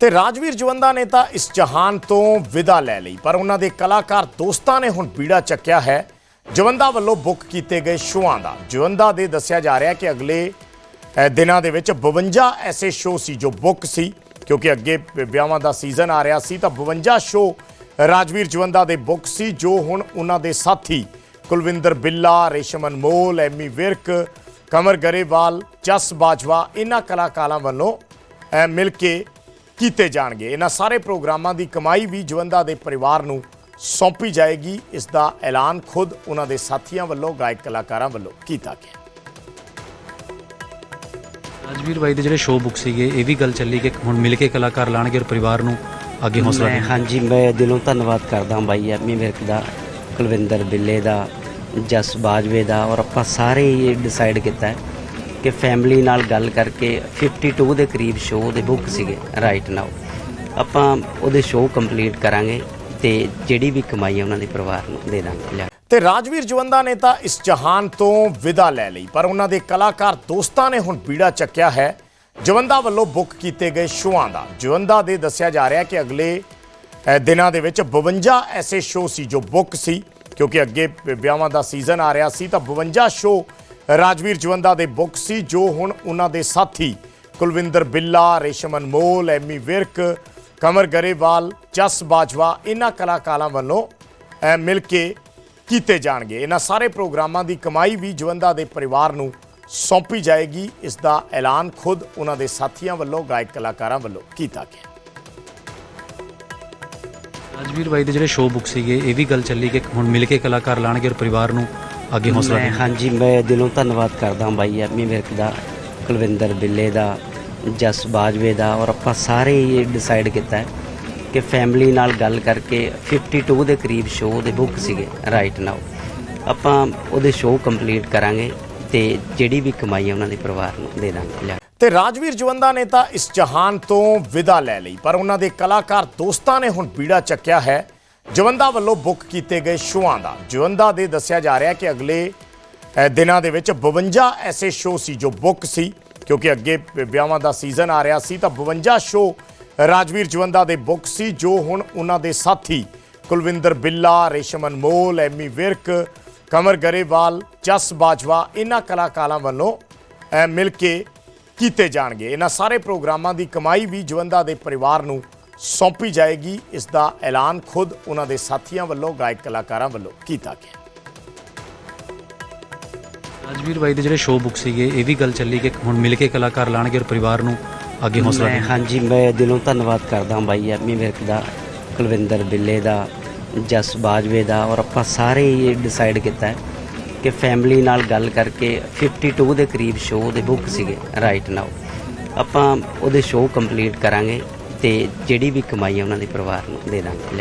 ਤੇ ਰਾਜਵੀਰ ਜਵੰਦਾ ਨੇ ਤਾਂ ਇਸ ਜਹਾਨ ਤੋਂ ਵਿਦਾ ਲੈ ਲਈ, ਪਰ ਉਹਨਾਂ ਦੇ ਕਲਾਕਾਰ ਦੋਸਤਾਂ ਨੇ ਹੁਣ ਬੀੜਾ ਚੱਕਿਆ ਹੈ। ਜਵੰਦਾ ਵੱਲੋਂ ਬੁੱਕ ਕੀਤੇ ਗਏ ਸ਼ੋਆਂ ਦਾ। ਜਵੰਦਾ ਦੇ ਦੱਸਿਆ ਜਾ ਰਿਹਾ ਕਿ ਅਗਲੇ ਦਿਨਾਂ ਦੇ ਵਿੱਚ 52 ਐਸੇ ਸ਼ੋਅ ਸੀ ਜੋ ਬੁੱਕ ਸੀ, ਕਿਉਂਕਿ ਅੱਗੇ ਵਿਆਹਾਂ ਦਾ ਸੀਜ਼ਨ ਆ ਰਿਹਾ ਸੀ, ਤਾਂ 52 ਸ਼ੋਅ ਰਾਜਵੀਰ ਜਵੰਦਾ ਦੇ ਬੁੱਕ ਸੀ, ਜੋ ਹੁਣ ਉਹਨਾਂ ਦੇ ਸਾਥੀ ਕੁਲਵਿੰਦਰ ਬਿੱਲਾ ਰੇਸ਼ਮ ਅਨਮੋਲ ਐਮੀ ਵਿਰਕ, ਕਮਰ ਗਰੇਵਾਲ ਜਸ ਬਾਜਵਾ ਇਹਨਾਂ ਕਲਾਕਾਰਾਂ ਵੱਲੋਂ ਮਿਲ ਕੇ ਕੀਤੇ ਜਾਣਗੇ। ਇਹਨਾਂ ਸਾਰੇ ਪ੍ਰੋਗਰਾਮਾਂ ਦੀ ਕਮਾਈ ਵੀ ਜਵੰਦਾ ਦੇ ਪਰਿਵਾਰ ਨੂੰ ਸੌਂਪੀ ਜਾਏਗੀ। ਇਸ ਦਾ ਐਲਾਨ ਖੁਦ ਉਹਨਾਂ ਦੇ ਸਾਥੀਆਂ ਵੱਲੋਂ ਗਾਇਕ ਕਲਾਕਾਰਾਂ ਵੱਲੋਂ ਕੀਤਾ ਗਿਆ। ਰਾਜਵੀਰ ਬਾਈ ਦੇ ਜਿਹੜੇ ਸ਼ੋਅ ਬੁੱਕ ਸੀਗੇ ਇਹ ਵੀ ਗੱਲ ਚੱਲੀ ਕਿ ਹੁਣ ਮਿਲ ਕੇ ਕਲਾਕਾਰ ਲਾਣਗੇ ਔਰ ਪਰਿਵਾਰ ਨੂੰ ਅੱਗੇ ਹੌਸਲਾ ਮੈਂ ਦੇਣਗੇ। ਹਾਂਜੀ ਮੈਂ ਦਿਲੋਂ ਧੰਨਵਾਦ ਕਰਦਾ ਬਾਈ ਐਮੀ ਵਿਰਕ ਦਾ ਕੁਲਵਿੰਦਰ ਬਿੱਲੇ ਦਾ ਜਸ ਬਾਜਵੇ ਦਾ ਔਰ ਆਪਾਂ ਸਾਰੇ ਹੀ ਡਿਸਾਈਡ ਕੀਤਾ ਹੈ। ਕਿ ਫੈਮਿਲੀ ਨਾਲ ਗੱਲ ਕਰਕੇ 52 ਦੇ ਕਰੀਬ ਸ਼ੋਅ ਦੇ ਬੁੱਕ ਸੀਗੇ ਰਾਈਟ ਨਾਓ ਆਪਾਂ ਉਹਦੇ ਸ਼ੋਅ ਕੰਪਲੀਟ ਕਰਾਂਗੇ ਤੇ ਜਿਹੜੀ ਵੀ ਕਮਾਈ ਹੈ ਉਹਨਾਂ ਦੇ ਪਰਿਵਾਰ ਨੂੰ ਦੇ ਦਾਂਗੇ। ਲਿਆ। ਤੇ ਰਾਜਵੀਰ ਜਵੰਦਾ ਨੇ ਤਾਂ ਇਸ ਜਹਾਨ ਤੋਂ ਵਿਦਾ ਲੈ ਲਈ, ਪਰ ਉਹਨਾਂ ਦੇ ਕਲਾਕਾਰ ਦੋਸਤਾਂ ਨੇ ਹੁਣ ਬੀੜਾ ਚੱਕਿਆ ਹੈ। ਜਵੰਦਾ ਵੱਲੋਂ ਬੁੱਕ ਕੀਤੇ ਗਏ ਸ਼ੋਆਂ ਦਾ। ਜਵੰਦਾ ਦੇ ਦੱਸਿਆ ਜਾ ਰਿਹਾ ਕਿ ਅਗਲੇ ਦਿਨਾਂ ਦੇ ਵਿੱਚ 52 ਐਸੇ ਸ਼ੋਅ ਸੀ ਜੋ ਬੁੱਕ ਸੀ, ਕਿਉਂਕਿ ਅੱਗੇ ਵਿਆਹਾਂ ਦਾ ਸੀਜ਼ਨ ਆ ਰਿਹਾ ਸੀ, ਤਾਂ 52 ਸ਼ੋਅ ਰਾਜਵੀਰ ਜਵੰਦਾ ਦੇ ਬੁੱਕ ਸੀ, ਜੋ ਹੁਣ ਉਹਨਾਂ ਦੇ ਸਾਥੀ ਕੁਲਵਿੰਦਰ ਬਿੱਲਾ, ਰੇਸ਼ਮ ਅਨਮੋਲ, ਐਮੀ ਵਿਰਕ, ਕਮਰ ਗਰੇਵਾਲ ਜਸ ਬਾਜਵਾ, ਇਹਨਾਂ ਕਲਾਕਾਰਾਂ ਵੱਲੋਂ ਮਿਲ ਕੇ ਕੀਤੇ ਜਾਣਗੇ। ਇਹਨਾਂ ਸਾਰੇ ਪ੍ਰੋਗਰਾਮਾਂ ਦੀ ਕਮਾਈ ਵੀ ਜਵੰਦਾ ਦੇ ਪਰਿਵਾਰ ਨੂੰ ਸੌਂਪੀ ਜਾਏਗੀ। ਇਸ ਦਾ ਐਲਾਨ ਖੁਦ ਉਹਨਾਂ ਦੇ ਸਾਥੀਆਂ ਵੱਲੋਂ, ਗਾਇਕ ਕਲਾਕਾਰਾਂ ਵੱਲੋਂ ਕੀਤਾ ਗਿਆ। ਰਾਜਵੀਰ ਬਾਈ ਦੇ ਜਿਹੜੇ ਸ਼ੋਅ ਬੁੱਕ ਸੀਗੇ, ਇਹ ਵੀ ਗੱਲ ਚੱਲੀ ਕਿ ਹੁਣ ਮਿਲ ਕੇ ਕਲਾਕਾਰ ਲਾਣਗੇ ਔਰ ਪਰਿਵਾਰ ਨੂੰ ਅੱਗੇ ਹੌਸਲਾ ਮੈਂ ਹਾਂਜੀ ਮੈਂ ਦਿਲੋਂ ਧੰਨਵਾਦ ਕਰਦਾ ਬਾਈ ਐਮੀ ਵਿਰਕ ਦਾ ਕੁਲਵਿੰਦਰ ਬਿੱਲੇ ਦਾ ਜਸ ਬਾਜਵੇ ਦਾ ਔਰ ਆਪਾਂ ਸਾਰੇ ਹੀ ਡਿਸਾਈਡ ਕੀਤਾ ਹੈ ਕਿ ਫੈਮਿਲੀ ਨਾਲ ਗੱਲ ਕਰਕੇ 52 ਦੇ ਕਰੀਬ ਸ਼ੋਅ ਦੇ ਬੁੱਕ ਸੀਗੇ ਰਾਈਟ ਨਾਓ ਆਪਾਂ ਉਹਦੇ ਸ਼ੋਅ ਕੰਪਲੀਟ ਕਰਾਂਗੇ ਤੇ ਜਿਹੜੀ ਵੀ ਕਮਾਈ ਹੈ ਉਹਨਾਂ ਦੇ ਪਰਿਵਾਰ ਨੂੰ ਦੇ ਦਾਂਗੇ। ਲਿਆ। ਤੇ ਰਾਜਵੀਰ ਜਵੰਦਾ ਨੇ ਤਾਂ ਇਸ ਜਹਾਨ ਤੋਂ ਵਿਦਾ ਲੈ ਲਈ ਪਰ ਉਹਨਾਂ ਦੇ ਕਲਾਕਾਰ ਦੋਸਤਾਂ ਨੇ ਹੁਣ ਬੀੜਾ ਚੱਕਿਆ ਹੈ। ਜਵੰਦਾ ਵੱਲੋਂ ਬੁੱਕ ਕੀਤੇ ਗਏ ਸ਼ੋਆਂ ਦਾ। ਜਵੰਦਾ ਦੇ ਦੱਸਿਆ ਜਾ ਰਿਹਾ ਕਿ ਅਗਲੇ ਦਿਨਾਂ ਦੇ ਵਿੱਚ 52 ਐਸੇ ਸ਼ੋਅ ਸੀ ਜੋ ਬੁੱਕ ਸੀ, ਕਿਉਂਕਿ ਅੱਗੇ ਵਿਆਹਾਂ ਦਾ ਸੀਜ਼ਨ ਆ ਰਿਹਾ ਸੀ, ਤਾਂ 52 ਸ਼ੋਅ ਰਾਜਵੀਰ ਜਵੰਦਾ ਦੇ ਬੁੱਕ ਸੀ, ਜੋ ਹੁਣ ਉਹਨਾਂ ਦੇ ਸਾਥੀ ਕੁਲਵਿੰਦਰ ਬਿੱਲਾ ਰੇਸ਼ਮ ਅਨਮੋਲ ਐਮੀ ਵਿਰਕ, ਕਮਰ ਗਰੇਵਾਲ ਜਸ ਬਾਜਵਾ, ਇਹਨਾਂ ਕਲਾਕਾਰਾਂ ਵੱਲੋਂ ਮਿਲ ਕੇ ਕੀਤੇ ਜਾਣਗੇ। ਇਹਨਾਂ ਸਾਰੇ ਪ੍ਰੋਗਰਾਮਾਂ ਦੀ ਕਮਾਈ ਵੀ ਜਵੰਦਾ ਦੇ ਪਰਿਵਾਰ ਨੂੰ ਸੌਂਪੀ ਜਾਏਗੀ। ਇਸ ਦਾ ਐਲਾਨ ਖੁਦ ਉਹਨਾਂ ਦੇ ਸਾਥੀਆਂ ਵੱਲੋਂ ਗਾਇਕ ਕਲਾਕਾਰਾਂ ਵੱਲੋਂ ਕੀਤਾ ਗਿਆ। ਰਾਜਵੀਰ ਬਾਈ ਦੇ ਜਿਹੜੇ ਸ਼ੋਅ ਬੁੱਕ ਸੀਗੇ ਇਹ ਵੀ ਗੱਲ ਚੱਲੀ ਕਿ ਹੁਣ ਮਿਲ ਕੇ ਕਲਾਕਾਰ ਲਾਣਗੇ ਔਰ ਪਰਿਵਾਰ ਨੂੰ ਅੱਗੇ ਹੌਸਲਾ ਦੇਣਗੇ। ਹਾਂਜੀ ਮੈਂ ਦਿਲੋਂ ਧੰਨਵਾਦ ਕਰਦਾ ਬਾਈ ਐਮੀ ਵਿਰਕ ਦਾ ਕੁਲਵਿੰਦਰ ਬਿੱਲੇ ਦਾ ਜਸ ਬਾਜਵੇ ਦਾ ਔਰ ਆਪਾਂ ਸਾਰੇ ਹੀ ਡਿਸਾਈਡ ਕੀਤਾ ਹੈ ਕਿ ਫੈਮਿਲੀ ਨਾਲ ਗੱਲ ਕਰਕੇ 52 ਦੇ ਕਰੀਬ ਸ਼ੋਅ ਦੇ ਬੁੱਕ ਸੀਗੇ ਰਾਈਟ ਨਾਓ ਆਪਾਂ ਉਹਦੇ ਸ਼ੋਅ ਕੰਪਲੀਟ ਕਰਾਂਗੇ। ਤੇ ਜਿਹੜੀ ਵੀ ਕਮਾਈ ਆ ਉਹਨਾਂ ਦੇ ਪਰਿਵਾਰ ਨੂੰ ਦੇ ਦਾਂਗੇ।